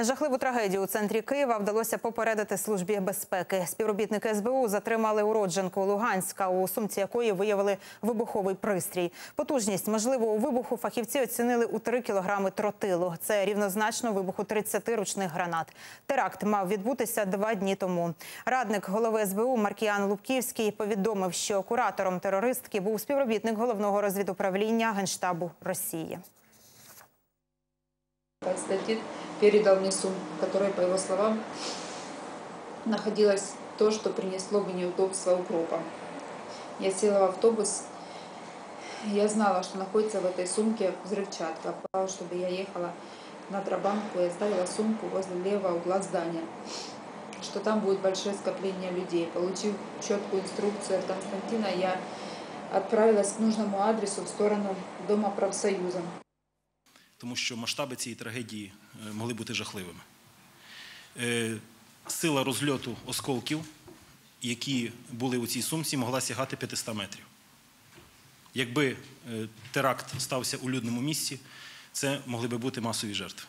Жахливу трагедію у центрі Києва вдалося попередити службі безпеки. Співробітники СБУ затримали уродженку Луганська, у сумці якої виявили вибуховий пристрій. Потужність можливого вибуху фахівці оцінили у 3 кілограми тротилу. Це рівнозначно вибуху 30 ручних гранат. Теракт мав відбутися два дні тому. Радник голови СБУ Маркіян Лубківський повідомив, що куратором терористки був співробітник головного розвідуправління Генштабу Росії. Константин передал мне сумку, в которой, по его словам, находилось то, что принесло бы неудобства укропа. Я села в автобус, я знала, что находится в этой сумке взрывчатка, чтобы я ехала на Трабанку и оставила сумку возле левого угла здания, что там будет большое скопление людей. Получив четкую инструкцию от Константина, я отправилась к нужному адресу в сторону Дома профсоюза. Тому що масштаби цієї трагедії е, могли бути жахливими. Е, Сила розльоту осколків, які були у цій сумці, могла сягати 500 метрів. Якби е, теракт стався у людному місці, це могли би бути масові жертви.